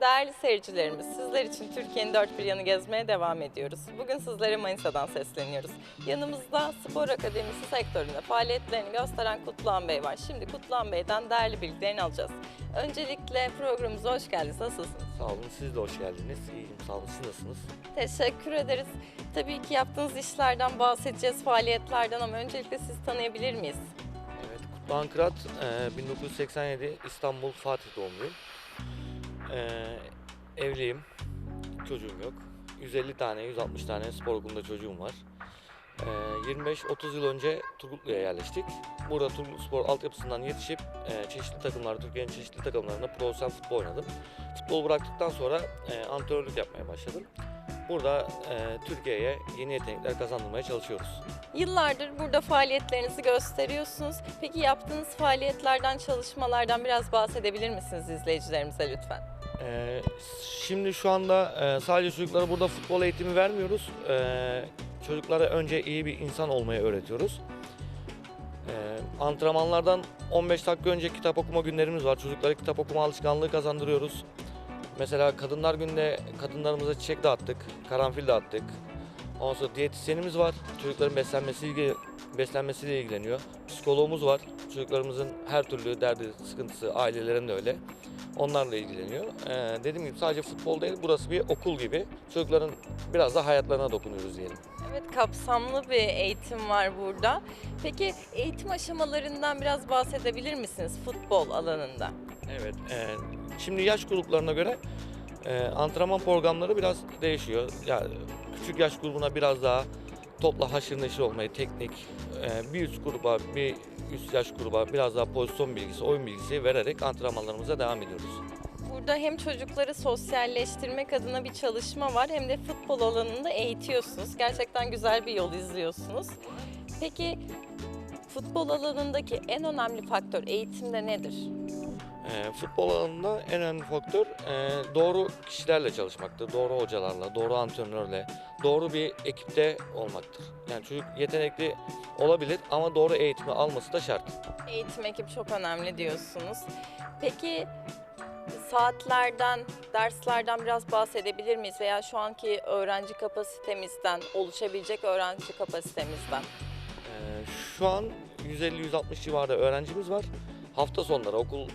Değerli seyircilerimiz, sizler için Türkiye'nin dört bir yanı gezmeye devam ediyoruz. Bugün sizlere Manisa'dan sesleniyoruz. Yanımızda spor akademisi sektöründe faaliyetlerini gösteren Kutluhan Bey var. Şimdi Kutluhan Bey'den değerli bilgilerini alacağız. Öncelikle programımıza hoş geldiniz. Nasılsınız? Sağ olun, siz de hoş geldiniz. İyiyim, sağ olun. Siz nasılsınız? Teşekkür ederiz. Tabii ki yaptığınız işlerden bahsedeceğiz, faaliyetlerden ama öncelikle sizi tanıyabilir miyiz? Evet, Kutluhan Kırat, e, 1987 İstanbul Fatih doğumluyum. E, evliyim, çocuğum yok. 150 tane, 160 tane spor okulunda çocuğum var. E, 25-30 yıl önce Turgutlu'ya yerleştik. Burada Turgutlu Spor altyapısından yetişip e, çeşitli takımlar, Türkiye'nin çeşitli takımlarında profesyonel futbol oynadım. Futbolu bıraktıktan sonra e, antrenörlük yapmaya başladım. Burada e, Türkiye'ye yeni yetenekler kazandırmaya çalışıyoruz. Yıllardır burada faaliyetlerinizi gösteriyorsunuz. Peki yaptığınız faaliyetlerden, çalışmalardan biraz bahsedebilir misiniz izleyicilerimize lütfen? Ee, şimdi şu anda e, sadece çocuklara burada futbol eğitimi vermiyoruz. Ee, çocuklara önce iyi bir insan olmayı öğretiyoruz. Ee, antrenmanlardan 15 dakika önce kitap okuma günlerimiz var. Çocuklara kitap okuma alışkanlığı kazandırıyoruz. Mesela Kadınlar Günü'nde kadınlarımıza çiçek dağıttık, karanfil dağıttık. Ondan sonra diyetisyenimiz var. Çocukların beslenmesiyle, beslenmesiyle ilgileniyor. Psikoloğumuz var. Çocuklarımızın her türlü derdi, sıkıntısı, ailelerin de öyle. Onlarla ilgileniyor. Ee, dediğim gibi sadece futbol değil, burası bir okul gibi. Çocukların biraz da hayatlarına dokunuyoruz diyelim. Evet, kapsamlı bir eğitim var burada. Peki eğitim aşamalarından biraz bahsedebilir misiniz futbol alanında? Evet. e, şimdi yaş gruplarına göre e, antrenman programları biraz değişiyor. Yani küçük yaş grubuna biraz daha topla haşır neşir olmayı, teknik, e, bir üst gruba, bir üst yaş gruba biraz daha pozisyon bilgisi, oyun bilgisi vererek antrenmanlarımıza devam ediyoruz. Burada hem çocukları sosyalleştirmek adına bir çalışma var hem de futbol alanında eğitiyorsunuz. Gerçekten güzel bir yol izliyorsunuz. Peki futbol alanındaki en önemli faktör eğitimde nedir? E, futbol alanında en önemli faktör e, doğru kişilerle çalışmaktır. Doğru hocalarla, doğru antrenörle, doğru bir ekipte olmaktır. Yani çocuk yetenekli olabilir ama doğru eğitimi alması da şart. Eğitim ekibi çok önemli diyorsunuz. Peki saatlerden, derslerden biraz bahsedebilir miyiz? Veya şu anki öğrenci kapasitemizden, oluşabilecek öğrenci kapasitemizden. Ee, şu an 150-160 civarında öğrencimiz var. Hafta sonları okul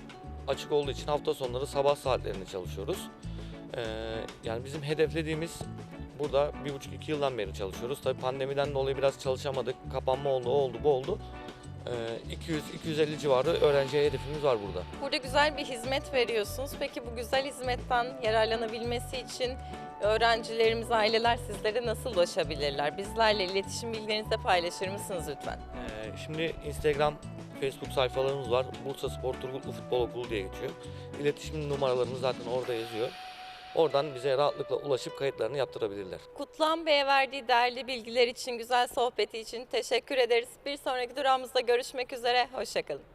açık olduğu için hafta sonları sabah saatlerinde çalışıyoruz. Ee, yani bizim hedeflediğimiz burada bir buçuk iki yıldan beri çalışıyoruz. Tabii pandemiden dolayı biraz çalışamadık. Kapanma oldu, o oldu, bu oldu. Ee, 200-250 civarı öğrenciye hedefimiz var burada. Burada güzel bir hizmet veriyorsunuz. Peki bu güzel hizmetten yararlanabilmesi için öğrencilerimiz, aileler sizlere nasıl ulaşabilirler? Bizlerle iletişim bilgilerinizi de paylaşır mısınız lütfen? Ee, şimdi Instagram, Facebook sayfalarımız var. Bursa Spor Turgutlu Futbol Okulu diye geçiyor. İletişim numaralarımız zaten orada yazıyor. Oradan bize rahatlıkla ulaşıp kayıtlarını yaptırabilirler. Kutlan Bey'e verdiği değerli bilgiler için, güzel sohbeti için teşekkür ederiz. Bir sonraki durağımızda görüşmek üzere. Hoşçakalın.